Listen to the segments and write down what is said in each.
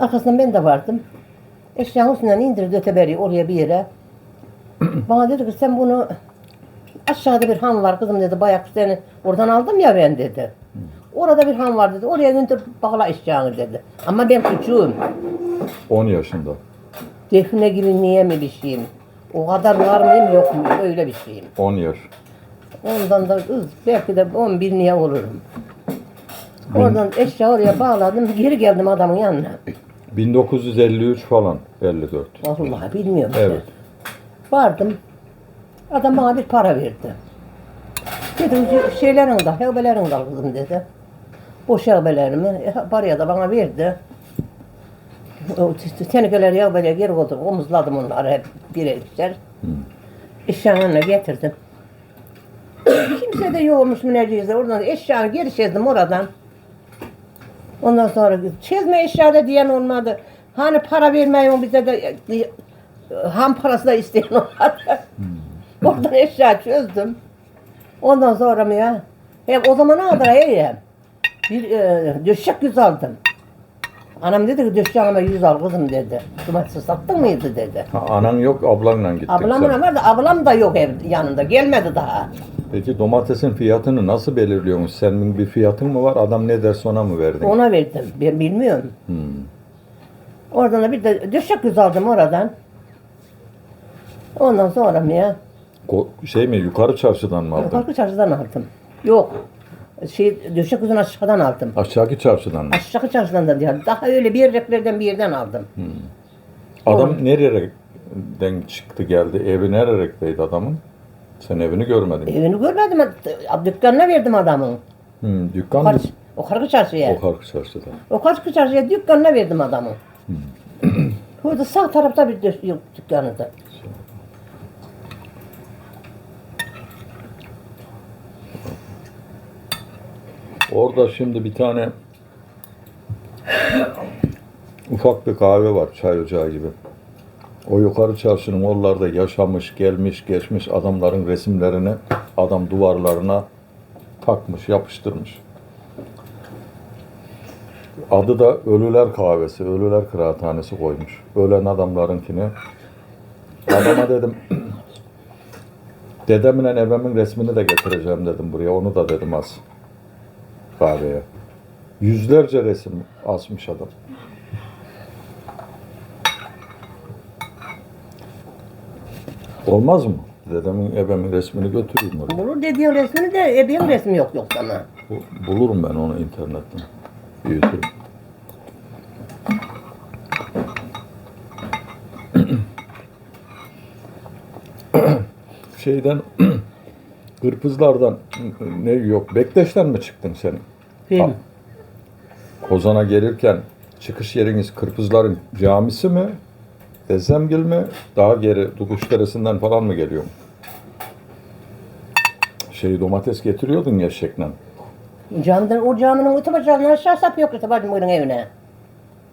Arkasından ben de vardım. Eşyanın üstünden indirdi öteberi oraya bir yere. Bana dedi ki sen bunu aşağıda bir han var kızım dedi. Bayak seni oradan aldım ya ben dedi. Orada bir han var dedi. Oraya indir bağla eşyanı dedi. Ama ben küçüğüm. 10 yaşında. Defne gibi niye mi bir şeyim? O kadar var mıyım yok muyum? Öyle bir şeyim. 10 yaş. Ondan da kız belki de 11 niye olurum. Oradan eşya oraya bağladım. Geri geldim adamın yanına. 1953 falan. 54. Vallahi bilmiyorum. Evet. Vardım. Adam bana bir para verdi. Dedim şeylerin de, hevbelerin de kızım dedi. Boş hevbelerimi, e, paraya da bana verdi. O t- tenekeleri hevbeleye geri koydum, omuzladım onları hep birer ikişer. Önüne getirdim. Kimse de yokmuş mu neciyse oradan eşyanı geri çizdim oradan. Ondan sonra çizme eşyada diyen olmadı. Hani para vermeyin bize de e, ham parası da isteyen olmadı. Oradan eşya çözdüm. Ondan sonra mı ya? Hep o zaman aldı ya. Bir e, döşek yüz aldım. Anam dedi ki döşeğime yüz al kızım dedi. Cumartesi sattın mıydı dedi. Ha, anan yok ablanla gittin Ablamın sen. var da ablam da yok ev yanında gelmedi daha. Peki domatesin fiyatını nasıl belirliyormuş? Senin bir fiyatın mı var? Adam ne derse ona mı verdin? Ona verdim. Ben bilmiyorum. Hmm. Oradan da bir de döşek yüz aldım oradan. Ondan sonra mı ya? Ko- şey mi yukarı çarşıdan mı aldın? Yukarı çarşıdan aldım. Yok. Şey, döşek yüzünü aşağıdan aldım. Aşağıki çarşıdan mı? Aşağı çarşıdan da değil. Daha öyle bir reklerden bir yerden aldım. Adam nereden çıktı geldi? Evi neredeydi adamın? Sen evini görmedin. Evini görmedim. Dükkanına verdim adamın. Hmm, dükkan Yukarı, mı? o kargı çarşıya. O karşı çarşıda. O kargı çarşıya dükkanına verdim adamın. Burada sağ tarafta bir dü- yok dükkanı da. Orada şimdi bir tane ufak bir kahve var çay ocağı gibi. O yukarı çarşının oralarda yaşamış, gelmiş, geçmiş adamların resimlerini adam duvarlarına takmış, yapıştırmış. Adı da Ölüler Kahvesi, Ölüler Kıraathanesi koymuş. Ölen adamlarınkini. Adama dedim, dedemin ebemin resmini de getireceğim dedim buraya. Onu da dedim az kahveye. Yüzlerce resim asmış adam. Olmaz mı? Dedemin, ebemin resmini götüreyim oraya. Bulur dediğin resmini de e, benim resmi yok yok sana. Bu- Bulurum ben onu internetten. Büyütürüm. Şeyden Kırpızlardan ne yok. Bektaş'tan mı çıktın sen? Benim. Kozan'a gelirken çıkış yeriniz Kırpızların camisi mi? Dezemgil mi? Daha geri Dukuş Deresi'nden falan mı geliyor? Şey domates getiriyordun ya eşekle. Camiden, o caminin öte bacağından aşağı sapıyor kız bacımın evine.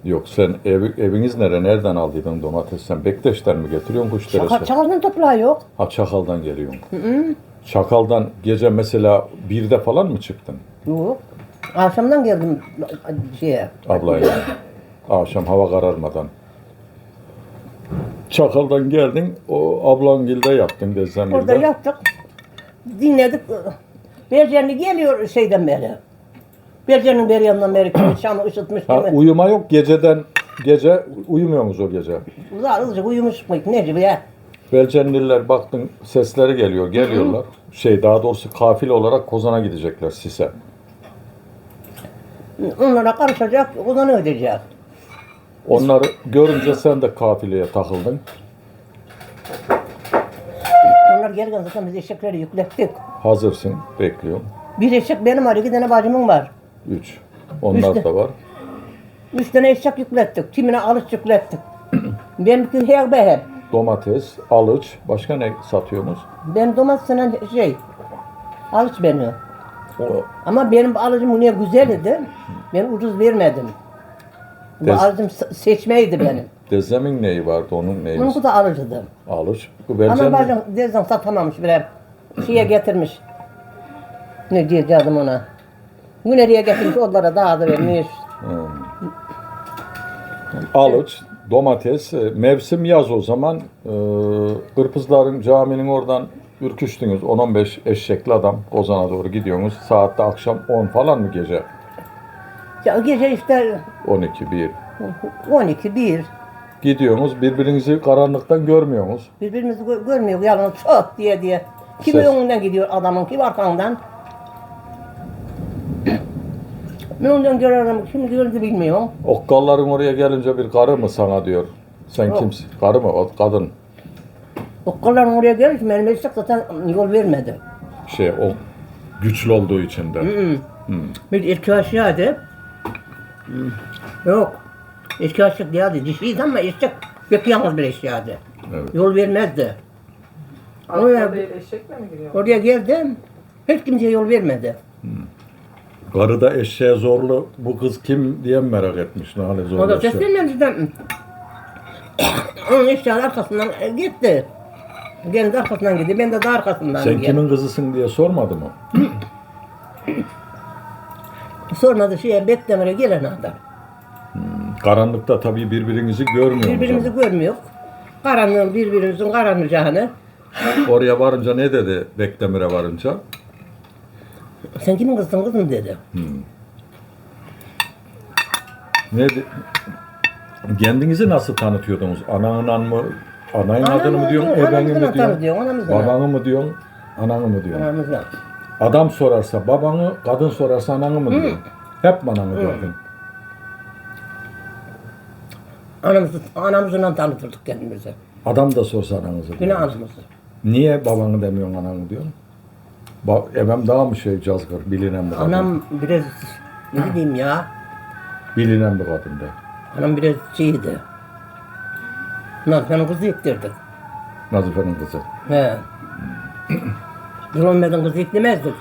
Yok sen ev, eviniz nere? Nereden aldıydın domates? Sen Bektaş'tan mı getiriyorsun Kuş Çakal, Deresi? çakalın toprağı yok. Ha Çakal'dan geliyorsun. Çakal'dan gece mesela birde falan mı çıktın Yok. Akşamdan geldim şeye. ablayla? Akşam hava kararmadan. Çakal'dan geldin, o ablangilde yattın Orada Dezzemgil'de. yattık. Dinledik. Bercerli geliyor şeyden beri. Bercer'in beri yanından beri Şam'ı ısıtmış Ha, uyuma yok geceden, gece uyumuyor musunuz o gece? Uzak hızlıca uyumuş muydu ne gibi ya. Belcenliler baktın sesleri geliyor, geliyorlar. Şey daha doğrusu kafile olarak Kozan'a gidecekler Sis'e. Onlara karışacak, odanı ödeyecek. Onları görünce sen de kafileye takıldın. Onlar gelirken zaten biz eşekleri yüklettik. Hazırsın, bekliyorum. Bir eşek benim var, iki tane bacımın var. Üç. Onlar Üçte. da var. Üç tane eşek yüklettik. Kimine alış yüklettik. Benimki herbe hep. Domates, alıç, başka ne satıyorsunuz? Ben domatesine şey, alış beni. O Ama benim alıcım niye güzel idi. Ben ucuz vermedim. Bu alıcım se- seçmeydi benim. Dezemin neyi vardı, onun neyi? Bunun da alıcıdı. Alıç. Bu Ama Belcen bacım dezden satamamış bile. Şeye getirmiş. Ne diyeceğim ona. Güneriye getirmiş onlara dağıdı vermiş. alıç, domates, e, mevsim yaz o zaman. E, Kırpızların caminin oradan ürküştünüz. 10-15 eşekli adam Kozan'a doğru gidiyorsunuz. Saatte akşam 10 falan mı gece? Ya gece işte 12, 1. 12, 1. Gidiyorsunuz birbirinizi karanlıktan görmüyorsunuz. Birbirimizi gö- görmüyor yalnız çok diye diye. Kimi Ses. önünden gidiyor adamın, kim arkandan. Ne önden görüyorum, kim gördü bilmiyorum. Okkalların oraya gelince bir karı mı sana diyor. Sen Yok. kimsin? Karı mı? O kadın. Okkalların oraya gelince benim eşek zaten yol vermedi. Şey o güçlü olduğu için de. Hmm. Bir ilk aşağıydı. Hmm. Yok. İlk aşık değildi. Dişiydi ama eşek yalnız bir eşyaydı. Evet. Yol vermezdi. Oraya- değil eşekle mi gidiyor? Oraya geldim. Hiç kimseye yol vermedi. Karı da eşeğe zorlu bu kız kim diye merak etmiş. Ne hale O da zorlu seslenmedi. Onun eşyanın arkasından e, gitti. Kendi arkasından gitti. Ben de daha arkasından Sen geldim. kimin kızısın diye sormadı mı? Sonra da şeye beklemeye gelen adam. Karanlıkta tabii birbirinizi görmüyorsunuz. Birbirimizi görmüyor. Karanlığın birbirimizin karanlayacağını. Oraya varınca ne dedi Beklemir'e varınca? Sen kimin kızısın kızım dedi. Ne de- Kendinizi nasıl tanıtıyordunuz? Ananla mı? Anayın adını mı diyorsun? Ebenin mi diyorsun? tanıtıyor. Anamızla. Babanı mı diyorsun? Ananı mı diyorsun? Anamızla. Adam sorarsa babanı, kadın sorarsa ananı mı diyorsun? Hep ananı diyordun. Anamızı, anamızla tanıtırdık kendimizi. Adam da sorsa ananızı Yine diyor. anamızı. Niye babanı demiyorsun ananı diyorsun? Ba ebem daha mı şey cazgır, bilinen bir kadın? Anam biraz ne diyeyim ya. Bilinen bir kadın de. Anam biraz şeydi. Nazife'nin kızı yettirdik. Nazife'nin kızı. He. Biz olmadan kızı yetlemezdik.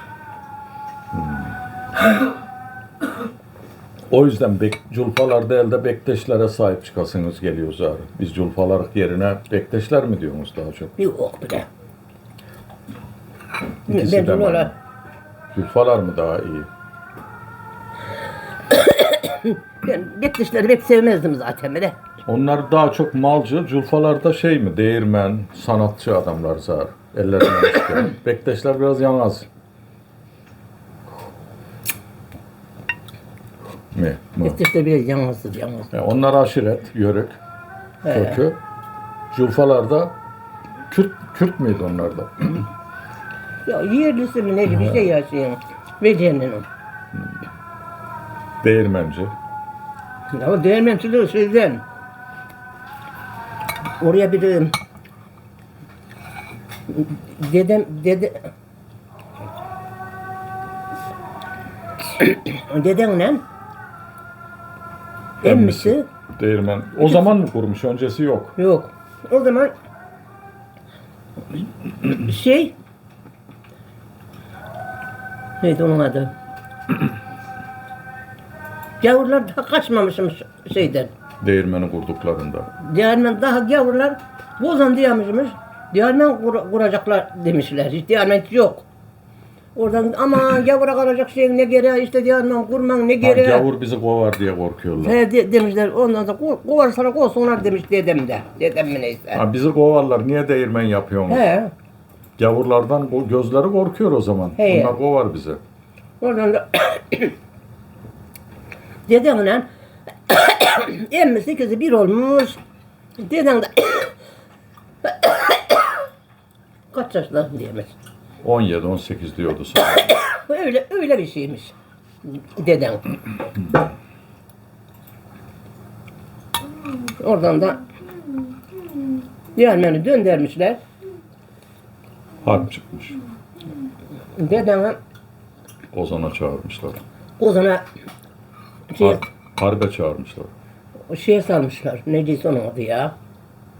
O yüzden bek, culfalar değil de bekteşlere sahip çıkasınız geliyor zaten. Biz culfalar yerine bekteşler mi diyorsunuz daha çok? Yok bir de. İkisi Ben de mi? Culfalar mı daha iyi? Ben beklişleri pek sevmezdim zaten bir de. Onlar daha çok malcı, culfalar da şey mi? Değirmen, sanatçı adamlar zaten. Ellerinden çıkıyor. Bekteşler biraz yalnız. Mi? Mı? Beklişler biraz yalnızdır yalnız. Yani onlar aşiret, yörük, kökü. Culfalar da Kürt, Kürt müydü onlar da? Ya yerlisi mi ne bir şey yaşayın. Ve cennetin. Değirmenci. Ya o değirmencilik sizden. Oraya bir e, dedem dede dedemle emmisi Değirmen. O zaman mı kurmuş? Öncesi yok. yok. O zaman şey neydi onun adı? Gavurlar daha kaçmamışım şeyden. Değirmeni kurduklarında. Diğermen daha gavurlar bozan diyormuşmuş. Diğermen kur, kuracaklar demişler. Hiç diğermen hiç yok. Oradan ama gavura kalacak şey ne gereği işte diğermen kurman ne Ha, gereği. gavur bizi kovar diye korkuyorlar. He de, demişler ondan da ko- kovarsalar kovsunlar demiş dedem de. Dedem mi neyse. Ha, bizi kovarlar. Niye değirmen yapıyorsunuz? He. Gavurlardan gözleri korkuyor o zaman. He. Onlar kovar bizi. Oradan da dedemle emmisi kızı bir olmuş. Dedem de kaç yaşında diyemez. 17-18 diyordu sonra. Öyle öyle bir şeymiş. Dedem. Oradan da Diğermeni döndürmüşler. Harp çıkmış. Dedeme Ozan'a çağırmışlar. Ozan'a şey, harbe çağırmışlar. şeye salmışlar. Neydi onun adı ya?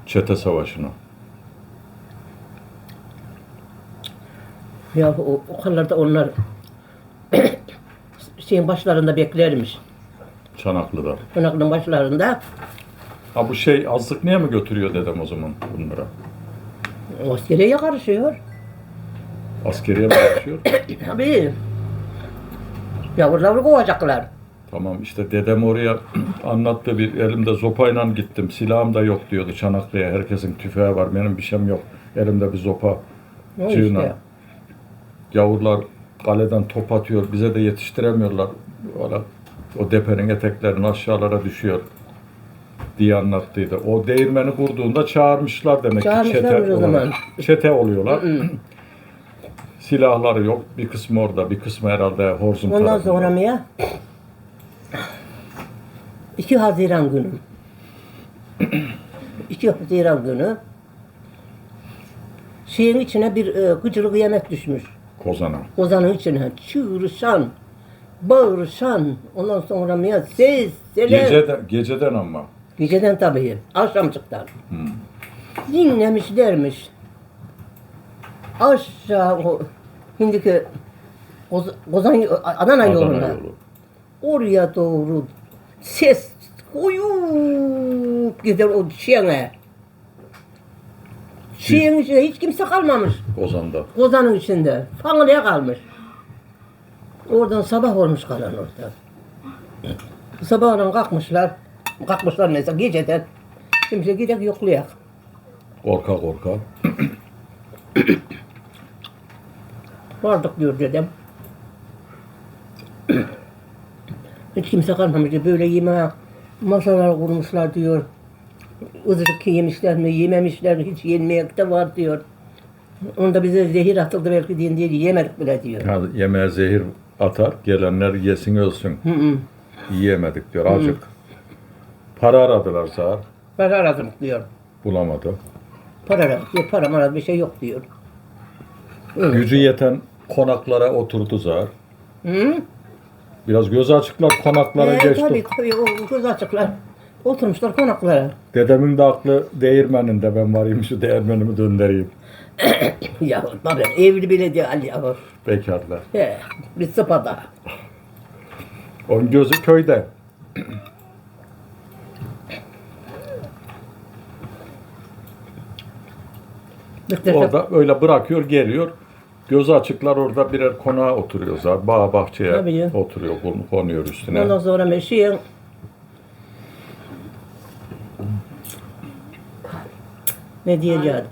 Çete savaşına. Ya o, o kadar onlar şeyin başlarında beklermiş. Çanaklı'da. Konaklının başlarında Ha bu şey azlık niye mi götürüyor dedem o zaman bunlara? askeriye karışıyor. Askeriye mi yaşıyor? Tabii. Yavruları kovacaklar. Tamam işte dedem oraya anlattı bir elimde zopayla gittim. Silahım da yok diyordu Çanakkale'ye. Herkesin tüfeği var. Benim bir şeyim yok. Elimde bir zopa. Cığına. işte. Yavrular kaleden top atıyor. Bize de yetiştiremiyorlar. Öyle o depenin eteklerini aşağılara düşüyor diye anlattıydı. O değirmeni kurduğunda çağırmışlar demek ki Çağırmışlar çete o zaman. Çete oluyorlar. Silahları yok. Bir kısmı orada, bir kısmı herhalde Horzum Ondan tarafında. sonra mı ya? 2 Haziran günü. 2 Haziran günü şeyin içine bir e, gıcırık yemek düşmüş. Kozana. Kozanın içine çığırışan, bağırışan, ondan sonra ya ses, selam. Geceden, geceden ama. Geceden tabii, akşamcıktan. Dinlemişlermiş. Aşağı o şimdiki Koz- Kozan Adana, Adana yolunda. yolu. Oraya doğru ses koyup gider o şiene. Şiyenin içinde hiç kimse kalmamış. Kozan'da. Kozanın içinde. Fanlıya kalmış. Oradan sabah olmuş kalan orada. Sabahdan kalkmışlar. Kalkmışlar neyse geceden. Şimdi gidek yoklayak. Korka korka. Vardık diyor dedem. Hiç kimse kalmamış. Böyle yemeğe masalar kurmuşlar diyor. Izırık yemişler mi, yememişler mi, hiç yenmeyek de var diyor. Onda bize zehir atıldı belki diye, diye yemedik bile diyor. Ya yemeğe zehir atar, gelenler yesin ölsün. Hı hı. Yiyemedik diyor azıcık. Para aradılar sağ, Ben aradım diyor. bulamadı. Para aradık diyor. Para mara bir şey yok diyor. Öyle. Gücü yeten konaklara oturdu zar. Hı? Biraz gözü açıklar konaklara Ee, geçti. tabii tabii o göz açıklar. Oturmuşlar konaklara. Dedemin de aklı değirmeninde ben varayım şu değirmenimi döndüreyim. Ya baba evli bile değil ya. Bekarlar. He, bir sıpada. Onun gözü köyde. Orada öyle bırakıyor geliyor. Gözü açıklar orada birer konağa oturuyor zaten. Bağ bahçeye Tabii oturuyor, kon- konuyor üstüne. Ondan sonra meşiyen ne diyeceğim?